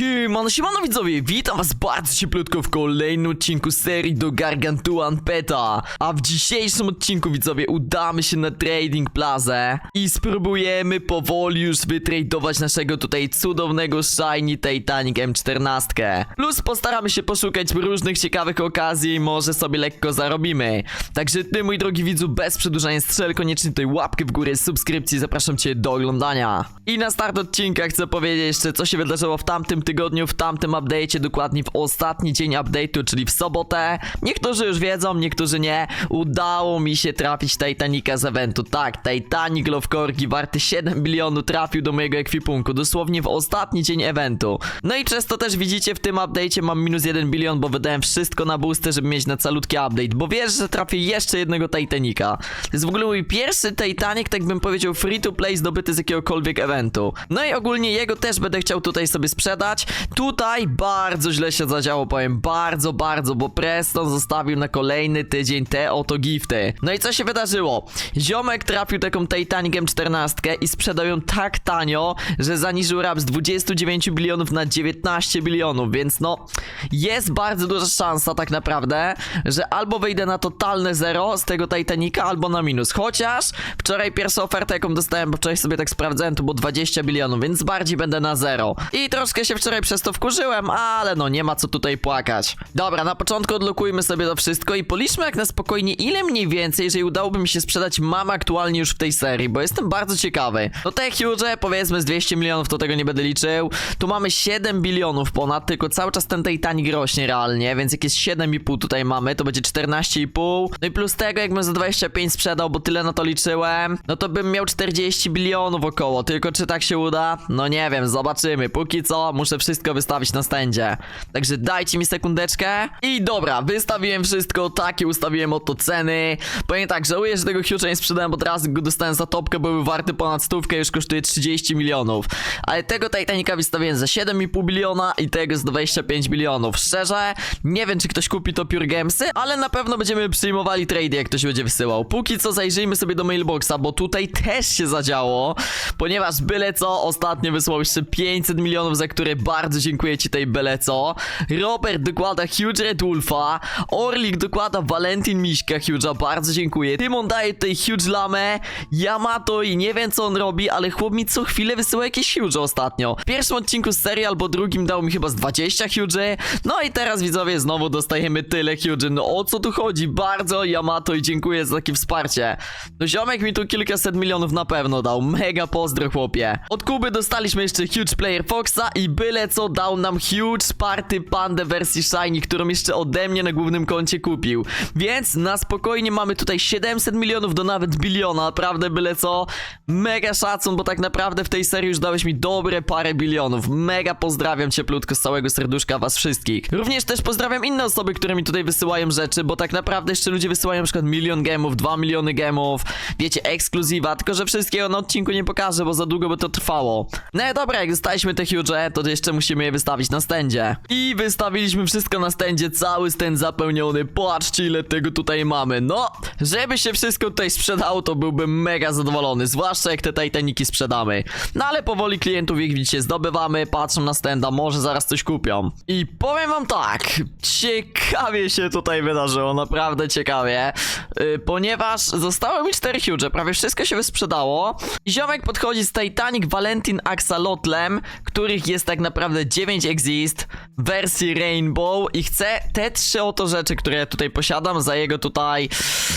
Siemano, siemano widzowie, witam was bardzo cieplutko w kolejnym odcinku serii do Gargantuan Peta A w dzisiejszym odcinku widzowie udamy się na Trading Plaza I spróbujemy powoli już wytradować naszego tutaj cudownego Shiny Titanic M14 Plus postaramy się poszukać różnych ciekawych okazji i może sobie lekko zarobimy. Także ty mój drogi widzu, bez przedłużania strzel koniecznie tutaj łapkę w górę, subskrypcji, zapraszam cię do oglądania. I na start odcinka chcę powiedzieć jeszcze co się wydarzyło w tamtym tygodniu, w tamtym update'cie, dokładnie w ostatni dzień update'u, czyli w sobotę. Niektórzy już wiedzą, niektórzy nie. Udało mi się trafić Titanica z eventu. Tak, Titanic Love Corgi warty 7 bilionów trafił do mojego ekwipunku, dosłownie w ostatni dzień eventu. No i przez to też widzicie, w tym update'cie mam minus 1 bilion, bo wydałem wszystko na boosty, żeby mieć na calutki update, bo wiesz, że trafię jeszcze jednego Titanica. To jest w ogóle mój pierwszy Titanic, tak bym powiedział, free to play zdobyty z jakiegokolwiek eventu. No i ogólnie jego też będę chciał tutaj sobie sprzedać. Tutaj bardzo źle się zadziało, powiem, bardzo, bardzo, bo Preston zostawił na kolejny tydzień te oto gifty. No i co się wydarzyło? Ziomek trafił taką Titanic M14 i sprzedał ją tak tanio, że zaniżył rap z 29 bilionów na 19 bilionów, więc no, jest bardzo duża szansa tak naprawdę, że albo wejdę na totalne zero z tego Titanica, albo na minus. Chociaż wczoraj pierwsza oferta, jaką dostałem, bo wczoraj sobie tak sprawdzałem, to było 20 bilionów, więc bardziej będę na zero. I troszkę się wczoraj przez to wkurzyłem, ale no nie ma co tutaj płakać. Dobra, na początku odlokujmy sobie to wszystko i policzmy jak na spokojnie, ile mniej więcej, jeżeli udałoby mi się sprzedać mam aktualnie już w tej serii, bo jestem bardzo ciekawy. No te huge, powiedzmy z 200 milionów, to tego nie będę liczył. Tu mamy 7 bilionów ponad, tylko cały czas ten Titanic rośnie realnie, więc jak jest 7,5 tutaj mamy, to będzie 14,5. No i plus tego, jakbym za 25 sprzedał, bo tyle na to liczyłem, no to bym miał 40 bilionów około, tylko czy tak się uda? No nie wiem, zobaczymy. Póki co muszę wszystko wystawić na stędzie. Także dajcie mi sekundeczkę. I dobra, wystawiłem wszystko, takie ustawiłem oto ceny. Powiem tak, żałuję, że tego Huge'a nie sprzedałem, bo teraz go dostałem za topkę, bo był warty ponad stówkę, już kosztuje 30 milionów. Ale tego Titanica wystawiłem za 7,5 biliona i tego z 25 milionów. Szczerze, nie wiem, czy ktoś kupi to Pure Gamesy, ale na pewno będziemy przyjmowali trade, jak ktoś będzie wysyłał. Póki co zajrzyjmy sobie do mailboxa, bo tutaj też się zadziało, ponieważ byle co ostatnio wysłał jeszcze 500 milionów, za które bardzo dziękuję ci tej byle co. Robert dokłada Huge Red Wolfa, Orlik dokłada Valentin Miśka Huge'a, bardzo dziękuję. Tymon daje tutaj Huge Lamę, Yamato i nie wiem co on robi, ale chłop mi co chwilę wysyła jakieś Huge ostatnio. W pierwszym odcinku z serii albo drugim dał mi chyba z 20 Huge, no i teraz widzowie znowu dostajemy tyle Huge. No o co tu chodzi? Bardzo Yamato i dziękuję za takie wsparcie. No ziomek mi tu kilkaset milionów na pewno dał, mega pozdro chłopie. Od Kuby dostaliśmy jeszcze Huge Player Foxa i byle co dał nam Huge Party Panda wersji Shiny, którą jeszcze ode mnie na głównym koncie kupił. Więc na spokojnie mamy tutaj 700 milionów do nawet biliona, naprawdę byle co. Mega szacun, bo tak naprawdę w tej serii już dałeś mi dobre parę bilionów. Mega pozdrawiam cieplutko z całego serduszka was wszystkich. Również też pozdrawiam inne osoby, które mi tutaj wysyłają rzeczy, bo tak naprawdę jeszcze ludzie wysyłają na przykład milion gemów, dwa miliony gemów, wiecie, ekskluzywa, tylko że wszystkiego na odcinku nie pokażę, bo za długo by to trwało. No dobra, jak dostaliśmy te huge, to jeszcze musimy je wystawić na stędzie. I wystawiliśmy wszystko na stędzie, cały stęd zapełniony. Patrzcie ile tego tutaj mamy. No, żeby się wszystko tutaj sprzedało, to byłbym mega zadowolony, zwłaszcza jak te Titaniki sprzedamy. No ale powoli klientów, jak widzicie, zdobywamy, patrzą na stenda, może zaraz coś kupią. I powiem wam tak, ciekawie się tutaj wydarzyło, naprawdę ciekawie, yy, ponieważ zostało mi 4 huge, prawie wszystko się wysprzedało. Ziomek podchodzi z Titanic Valentin Axalotlem, których jest tak naprawdę 9 exist w wersji Rainbow i chce te trzy oto rzeczy, które ja tutaj posiadam za jego tutaj,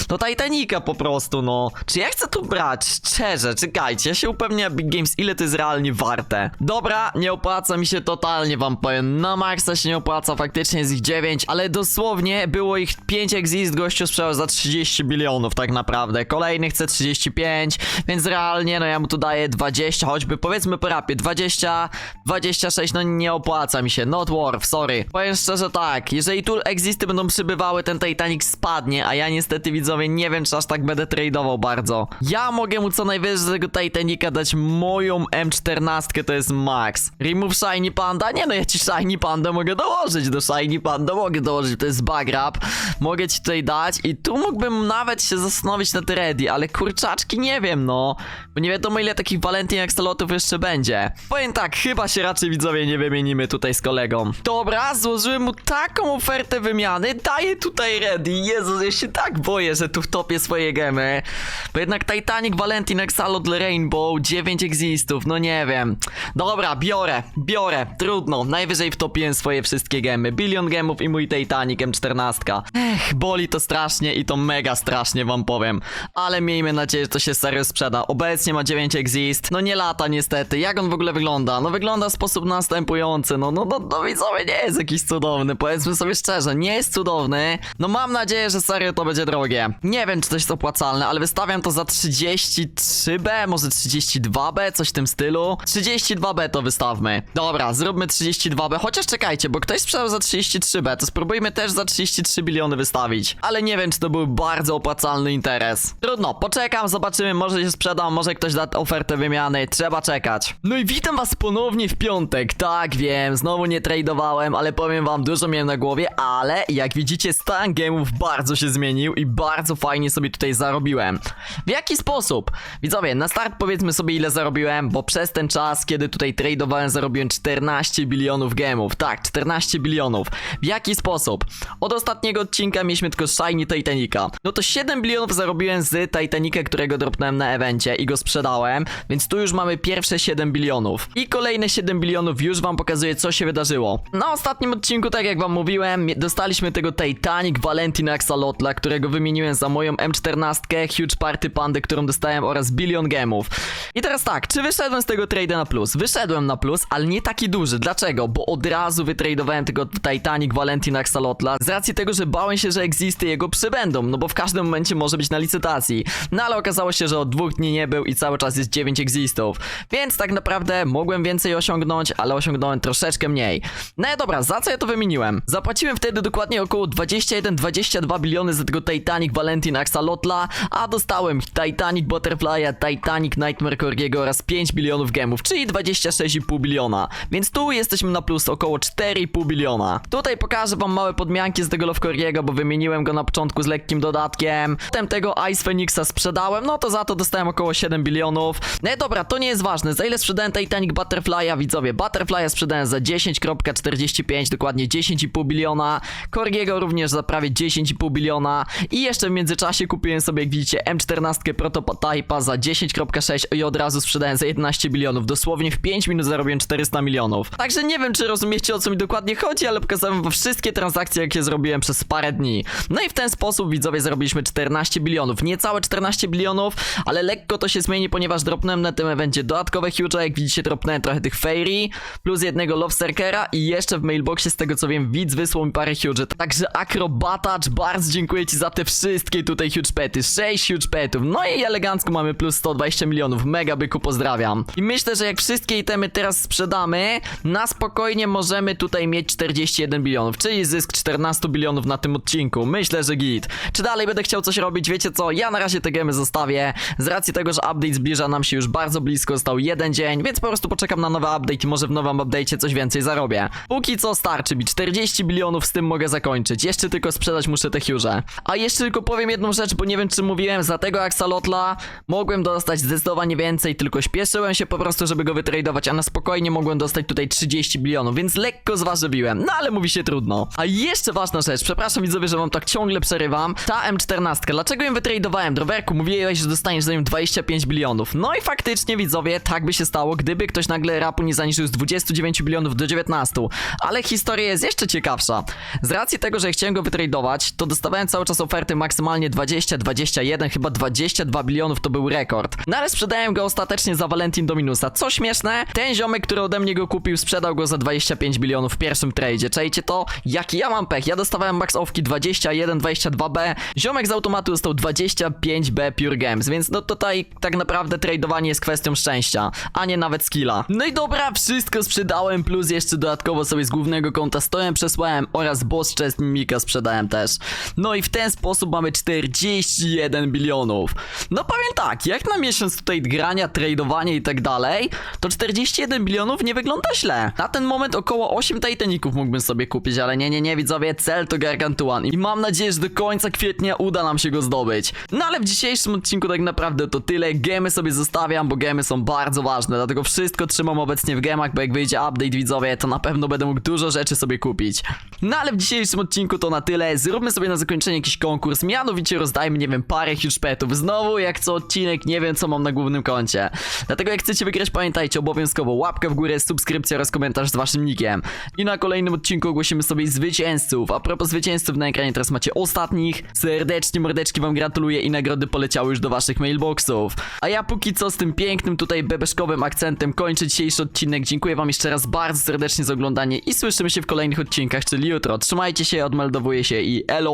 no Titanica po prostu, no. Czy ja chcę tu brać? Szczerze, czekajcie, ja się upewnię Big Games, ile to jest realnie warte. Dobra, nie opłaca mi się totalnie, wam powiem. Na maksa się nie opłaca, faktycznie jest ich 9, ale dosłownie było ich 5 exist, gościu sprzedał za 30 bilionów tak naprawdę. Kolejny chce 35, więc realnie, no ja mu tu daję 20, choćby powiedzmy po rapie, 20, 26, no nie opłaca mi się, not worth sorry. Powiem szczerze tak, jeżeli tu existy będą przybywały, ten Titanic spadnie, a ja niestety widzowie nie wiem, czy aż tak będę tradeował bardzo. Ja mogę mu co najwyżej z tego Titanica dać moją M14, to jest max. Remove Shiny Panda? Nie no, ja ci Shiny Panda mogę dołożyć, do Shiny Panda mogę dołożyć, to jest bagrap. Mogę ci tutaj dać i tu mógłbym nawet się zastanowić nad ready, ale kurczaczki nie wiem, no. Bo nie wiadomo ile takich Valentin Axolotów jeszcze będzie. Powiem tak, chyba się raczej widzowie nie wymienimy tutaj z kolegą. Dobra, złożyłem mu taką ofertę wymiany, daję tutaj ready. Jezus, ja się tak boję, że tu wtopię swoje gemy. Bo jednak Titanic, Valentin Axolot, Rainbow, 9 existów, no nie wiem. Dobra, biorę, biorę, trudno. Najwyżej wtopiłem swoje wszystkie gemy. Bilion gemów i mój Titanic M14. Ech, boli to strasznie i to mega strasznie wam powiem. Ale miejmy nadzieję, że to się serio sprzeda. Obecnie ma 9 exist. No nie lata niestety. Jak on w ogóle wygląda? No wygląda w sposób następujący. No, no, no, no widzowie, nie jest jakiś cudowny. Powiedzmy sobie szczerze, nie jest cudowny. No mam nadzieję, że serio to będzie drogie. Nie wiem, czy to jest opłacalne, ale wystawiam to za 33B, może 32B, coś w tym stylu. 32B to wystawmy. Dobra, zróbmy 32B, chociaż czekajcie, bo ktoś sprzedał za 33B, to spróbujmy też za 33 biliony wystawić. Ale nie wiem, czy to był bardzo opłacalny interes. Trudno, poczekam, zobaczymy, może się sprzedam, może ktoś da ofertę wymiany, trzeba czekać. No i witam was ponownie w piątek, tak wiem, znowu nie tradowałem, ale powiem wam, dużo miałem na głowie, ale jak widzicie stan game'ów bardzo się zmienił i bardzo fajnie sobie tutaj zarobiłem. W jaki sposób? Widzowie, na start powiedzmy sobie ile zarobiłem, bo przez ten czas, kiedy tutaj tradowałem, zarobiłem 14 bilionów gemów. Tak, 14 bilionów. W jaki sposób? Od ostatniego odcinka mieliśmy tylko Shiny Titanica. No to 7 bilionów zarobiłem z Titanica, którego dropnąłem na evencie i go sprzedałem, więc tu już mamy pierwsze 7 bilionów. I kolejne 7 bilionów już wam pokazuję, co się wydarzyło. Na ostatnim odcinku, tak jak wam mówiłem, dostaliśmy tego Titanic Valentin Axolotla, którego wymieniłem za moją M14, Huge Party Pandy, którą dostałem oraz bilion gemów. I teraz tak, czy wyszedłem z tego trade na plus? Wyszedłem na plus, ale nie taki duży. Dlaczego? Bo od razu wytradowałem tego Titanic Valentin Axolotla z racji tego, że bałem się, że existy jego przybędą, no bo w każdym momencie może być na licytacji. No ale okazało się, że od dwóch dni nie był i cały czas jest 9 existów. Więc tak naprawdę mogłem więcej osiągnąć, ale osiągnąłem troszeczkę mniej. No i dobra, za co ja to wymieniłem? Zapłaciłem wtedy dokładnie około 21-22 biliony za tego Titanic Valentin Axolotla, a dostałem Titanic Butterfly'a, Titanic Nightmare Corgiego oraz 5 bilionów gemów, czyli 26,5 biliona. Więc tu jesteśmy na plus około 4,5 biliona. Tutaj pokażę wam małe podmianki z tego Love Corgiego, bo wymieniłem go na początku z lekkim dodatkiem. Potem tego Ice Phoenixa sprzedałem, no to za to dostałem około 7 bilionów. No i dobra, to nie jest ważne. Za ile sprzedałem Titanic Butterfly'a, widzowie? Butterfly'a sprzedałem za 10,45, dokładnie 10,5 biliona. Corgiego również za prawie 10,5 biliona. I jeszcze w międzyczasie kupiłem sobie, jak widzicie, M14 Prototypa za 10,6 i od razu sprzedałem za 11 bilionów. Dosłownie w 5 minut zarobiłem 400 milionów. Także nie wiem, czy rozumiecie o co mi dokładnie chodzi, ale pokazałem wam wszystkie transakcje, jakie zrobiłem przez parę dni. No i w ten sposób, widzowie, zarobiliśmy 14 bilionów. Niecałe 14 bilionów, ale lekko to się zmieni, ponieważ dropnąłem na tym evencie dodatkowe huge, jak widzicie, dropnąłem trochę tych fairy, plus jednego Lobsterkera i jeszcze w mailboxie, z tego co wiem, widz wysłał mi parę huge. Także Acrobatacz, bardzo dziękuję ci za te wszystkie tutaj huge pety. 6 huge petów. No i elegancko mamy plus 120 milionów. Mega byku, pozdrawiam. I myślę, że jak wszystkie itemy teraz sprzedamy, na spokojnie możemy tutaj mieć 41 bilionów, czyli zysk 14 bilionów na tym odcinku. Myślę, że git. Czy dalej będę chciał coś robić? Wiecie co? Ja na razie te gemy zostawię. Z racji tego, że update zbliża nam się już bardzo blisko, został jeden dzień, więc po prostu poczekam na nowy update i może w nowym update'cie coś więcej zarobię. Póki co starczy mi 40 bilionów, z tym mogę zakończyć. Jeszcze tylko sprzedać muszę te huge. A jeszcze tylko powiem jedną rzecz, bo nie wiem czy mówiłem, za tego Axolotla mogłem dostać zdecydowanie więcej, tylko śpieszyłem się po prostu, żeby go wytradować, a na spokojnie mogłem dostać tutaj 30 bilionów, więc lekko zważywiłem. No ale mówi się trudno. A jeszcze ważna rzecz, przepraszam widzowie, że wam tak ciągle przerywam. Ta M14, dlaczego ją wytradowałem? Drowerku, mówiłeś, że dostaniesz za nią 25 bilionów. No i faktycznie widzowie, tak by się stało, gdyby ktoś nagle rapu nie zaniżył z 29 bilionów do 19. Ale historia jest jeszcze ciekawsza. Z racji tego, że chciałem go wytradować, to dostawałem cały czas oferty maksymalnie 20, 21, chyba 22 bilionów to był rekord. No ale sprzedałem go ostatecznie za Valentin do minusa. Co śmieszne, ten ziomek, który ode mnie go kupił, sprzedał go za 25 bilionów w pierwszym tradzie. Czajcie to? Jaki ja mam pech? Ja dostawałem max offki 21, 22B. Ziomek z automatu dostał 25B Pure Games, więc no tutaj tak naprawdę tradowanie jest kwestią szczęścia, a nie nawet skilla. No i dobra, wszystko sprzedałem, plus jeszcze dodatkowo sobie z głównego konta, stołem przesłałem oraz boss chest mimika sprzedałem też. No i w ten sposób mamy 41 bilionów. No powiem tak, jak na miesiąc tutaj grania, tradowania i tak dalej, to 41 bilionów nie wygląda źle. Na ten moment około 8 Titaników mógłbym sobie kupić, ale nie, nie, nie, widzowie, cel to Gargantuan i mam nadzieję, że do końca kwietnia uda nam się go zdobyć. No ale w dzisiejszym odcinku tak naprawdę to tyle. Gemy sobie zostawiam, bo gemy są bardzo ważne, dlatego wszystko trzymam obecnie w gemach, bo jak wyjdzie update, widzowie, to na pewno będę mógł dużo rzeczy sobie kupić. No ale w dzisiejszym odcinku to na tyle. Zróbmy sobie na zakończenie jakiś konkurs, mianowicie rozdajmy, nie wiem, parę huge petów. Znowu, jak co odcinek, nie wiem, co mam na głównym koncie. Dlatego jak chcecie wygrać, pamiętajcie obowiązkowo łapkę w górę, subskrypcja oraz komentarz z waszym nickiem. I na kolejnym odcinku ogłosimy sobie zwycięzców. A propos zwycięzców, na ekranie teraz macie ostatnich. Serdecznie, mordeczki wam gratuluję i nagrody poleciały już do waszych mailboxów. A ja póki co z tym pięknym tutaj bebeszkowym akcentem kończę dzisiejszy odcinek. Dziękuję wam jeszcze raz bardzo serdecznie za oglądanie i słyszymy się w kolejnych odcinkach, czyli jutro. Trzymajcie się, odmeldowuję się i elo!